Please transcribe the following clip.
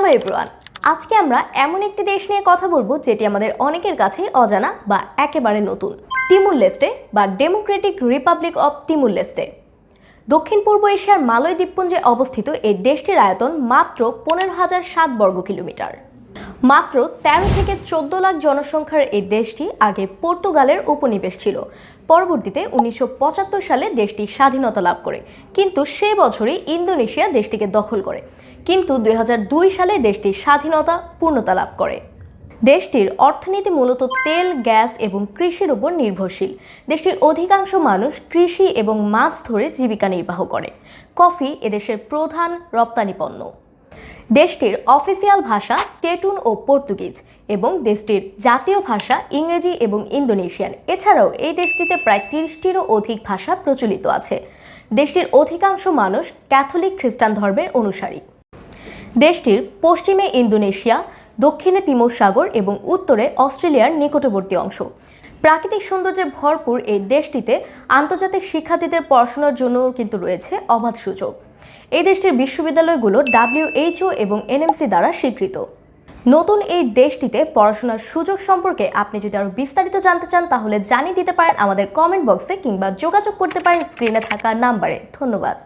Hello everyone আজকে আমরা এমন একটি দেশ নিয়ে কথা বলব যেটি আমাদের অনেকের কাছে অজানা বা একেবারে নতুন। তিমুল লেস্টে বা democratic republic of Timor Leste দক্ষিণ পূর্ব এশিয়ার মালয় দ্বীপপুঞ্জে অবস্থিত এই দেশটির আয়তন মাত্র পনেরো হাজার সাত বর্গ কিলোমিটার। মাত্র তেরো থেকে চোদ্দ লাখ জনসংখ্যার এই দেশটি আগে পর্তুগালের উপনিবেশ ছিল। পরবর্তীতে উনিশশো পঁচাত্তর সালে দেশটি স্বাধীনতা লাভ করে। কিন্তু সে বছরই ইন্দোনেশিয়া দেশটিকে দখল করে। কিন্তু দুই হাজার দুই সালে দেশটি স্বাধীনতা পূর্ণতা লাভ করে। দেশটির অর্থনীতি মূলত তেল, গ্যাস এবং কৃষির উপর নির্ভরশীল। দেশটির অধিকাংশ মানুষ কৃষি এবং মাছ ধরে জীবিকা নির্বাহ করে। কফি এদেশের প্রধান রপ্তানি পণ্য। দেশটির অফিসিয়াল ভাষা টেটুন ও পর্তুগিজ এবং দেশটির জাতীয় ভাষা ইংরেজি এবং ইন্দোনেশিয়ান। এছাড়াও এই দেশটিতে প্রায় তিরিশটিরও অধিক ভাষা প্রচলিত আছে। দেশটির অধিকাংশ মানুষ ক্যাথলিক খ্রিস্টান ধর্মের অনুসারী। দেশটির পশ্চিমে ইন্দোনেশিয়া, দক্ষিণে তিমোর সাগর এবং উত্তরে অস্ট্রেলিয়ার নিকটবর্তী অংশ। প্রাকৃতিক সৌন্দর্যে ভরপুর এই দেশটিতে আন্তর্জাতিক শিক্ষার্থীদের পড়াশোনার জন্য কিন্তু রয়েছে অবাধ সুযোগ। এই দেশটির বিশ্ববিদ্যালয়গুলো ডাব্লিউএইচও এবং এনএমসি দ্বারা স্বীকৃত। নতুন এই দেশটিতে পড়াশোনার সুযোগ সম্পর্কে আপনি যদি আরও বিস্তারিত জানতে চান, তাহলে জানিয়ে দিতে পারেন আমাদের কমেন্ট বক্সে কিংবা যোগাযোগ করতে পারেন স্ক্রিনে থাকা নাম্বারে ধন্যবাদ।